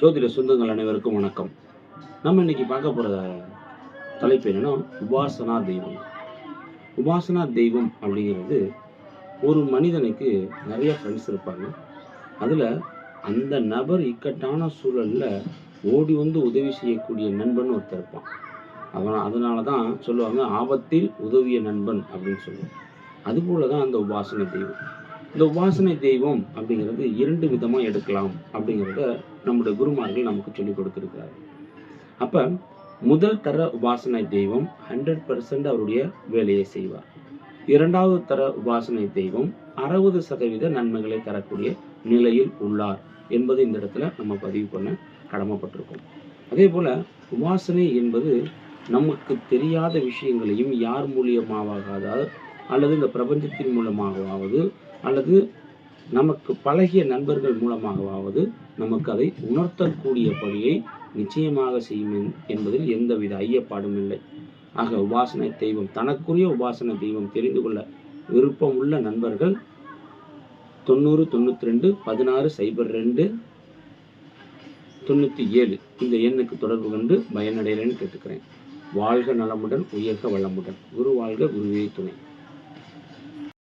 ஜோதிட சொந்தங்கள் அனைவருக்கும் வணக்கம். நம்ம இன்னைக்கு பார்க்க போகிற தலைப்பு என்னன்னா உபாசனா தெய்வம். உபாசனா தெய்வம் அப்படிங்கிறது ஒரு மனிதனுக்கு நிறைய ஃப்ரெண்ட்ஸ் இருப்பாங்க. அதில் அந்த நபர் இக்கட்டான சூழலில் ஓடி வந்து உதவி செய்யக்கூடிய நண்பன் ஒருத்தர் இருப்பான். அவன் அதனால தான் சொல்லுவாங்க ஆபத்தில் உதவிய நண்பன் அப்படின்னு சொல்லுவாங்க. அதுபோல தான் அந்த உபாசனை தெய்வம். இந்த உபாசனை தெய்வம் அப்படிங்கிறது இரண்டு விதமாக எடுக்கலாம் அப்படிங்கிறத நம்முடைய குருமார்கள் நமக்கு சொல்லிக் கொடுத்துருக்காரு அப்போ முதல் தர உபாசனை தெய்வம் ஹண்ட்ரட் பர்சன்ட் அவருடைய வேலையை செய்வார். இரண்டாவது தர உபாசனை தெய்வம் அறுபது சதவீத நன்மைகளை தரக்கூடிய நிலையில் உள்ளார் என்பது இந்த இடத்துல நம்ம பதிவு பண்ண கடமைப்பட்டிருக்கோம். அதே போல் உபாசனை என்பது நமக்கு தெரியாத விஷயங்களையும் யார் மூலியமாவது அல்லது இந்த பிரபஞ்சத்தின் மூலமாகவாவது அல்லது நமக்கு பழகிய நண்பர்கள் மூலமாகவாவது நமக்கு அதை உணர்த்தக்கூடிய பணியை நிச்சயமாக செய்யும் என்- என்பதில் எந்தவித ஐயப்பாடும் இல்லை. ஆக உபாசனை தெய்வம் தனக்குரிய உபாசனை தெய்வம் தெரிந்து கொள்ள விருப்பம் உள்ள நண்பர்கள் தொண்ணூறு தொண்ணூற்றி ரெண்டு பதினாறு சைபர் ரெண்டு தொண்ணூற்றி ஏழு. இந்த எண்ணுக்கு தொடர்பு கொண்டு பயனடைகிறேன்னு கேட்டுக்கிறேன். வாழ்க நலமுடன் உயர்க வளமுடன். குரு வாழ்க குருவே துணை.